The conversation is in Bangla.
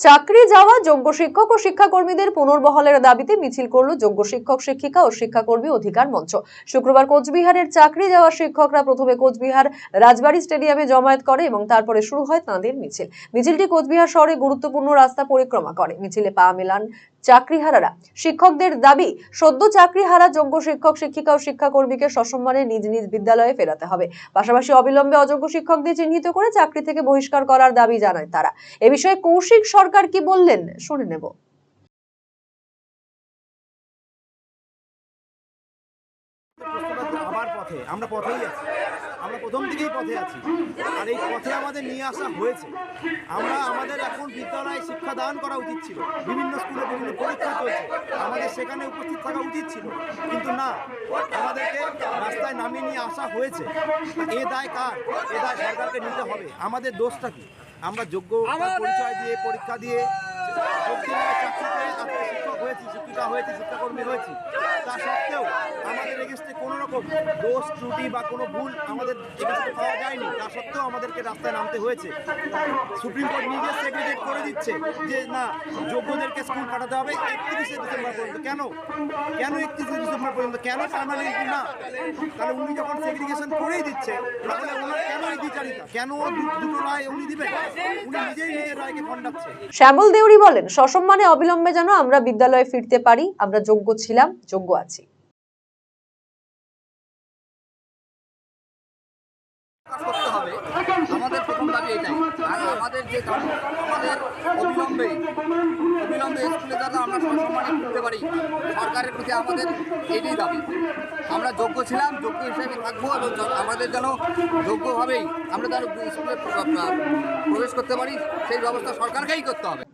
চাকরি যাওয়া যোগ্য শিক্ষক ও শিক্ষাকর্মীদের পুনর্বহালের দাবিতে মিছিল করল যোগ্য শিক্ষক, শিক্ষিকা ও শিক্ষাকর্মী অধিকার মঞ্চ। শুক্রবার কোচবিহারের চাকরি যাওয়া শিক্ষকরা প্রথমে কোচবিহার রাজবাড়ি স্টেডিয়ামে জমায়েত করে এবং তারপরে শুরু হয় তাঁদের মিছিল। মিছিলটি কোচবিহার শহরে গুরুত্বপূর্ণ রাস্তা পরিক্রমা করে। মিছিলে পা মেলান চাকরিহারারা। শিক্ষকদের দাবি, সদ্য চাকরিহারা যোগ্য শিক্ষক, শিক্ষিকা ও শিক্ষাকর্মীকে সসম্মানে নিজ নিজ বিদ্যালয়ে ফেরাতে হবে। পাশাপাশি অবিলম্বে অযোগ্য শিক্ষকদের চিহ্নিত করে চাকরি থেকে বহিষ্কার করার দাবি জানায় তারা। এ বিষয়ে কৌশিক সরকার কি বললেন, শুনে নেব। আবার পথে আমরা পথেই আছি। আমরা প্রথম থেকেই পথে আছি। আর এই পথে আমাদের নিয়ে আসা হয়েছে। আমরা আমাদের এখন বিদ্যালয়ে শিক্ষা দান করা উচিত ছিল। বিভিন্ন স্কুলে বিভিন্ন পরীক্ষা চলছে। আমাদের সেখানে উপস্থিত থাকা উচিত ছিল। কিন্তু না আমাদেরকে রাস্তায় নামিয়ে নিয়ে আসা হয়েছে। এ দায় কার? এ দায় সরকারকে নিতে হবে। আমাদের দোষটা কি? আমরা যোগ্য পরিচয় দিয়ে পরীক্ষা দিয়ে সুপ্রিম কোর্ট কেন কেন একত্রিশে পর্যন্ত কেন পার্মানেন্ট না তাহলে উনি যখন সেগ্রিগেশন করেই দিচ্ছে তাহলে কেন এই কেন দুটো রায় উনি দিবেন উনি নিজেই রায়কে খণ্ডাচ্ছে শ্যামল দেউরি বলেন, সসম্মানে অবিলম্বে যেন আমরা বিদ্যালয়ে ফিরতে পারি, আমরা যোগ্য ছিলাম, যোগ্য আছি। সরকারের প্রতি আমাদের এটাই আমরা যোগ্য ছিলাম, যোগ্য হিসেবে থাকব এবং আমাদের যেন যোগ্যভাবেই আমরা যেন স্কুলে প্র- প্র- প্রবেশ করতে পারি, সেই ব্যবস্থা সরকারকেই করতে হবে।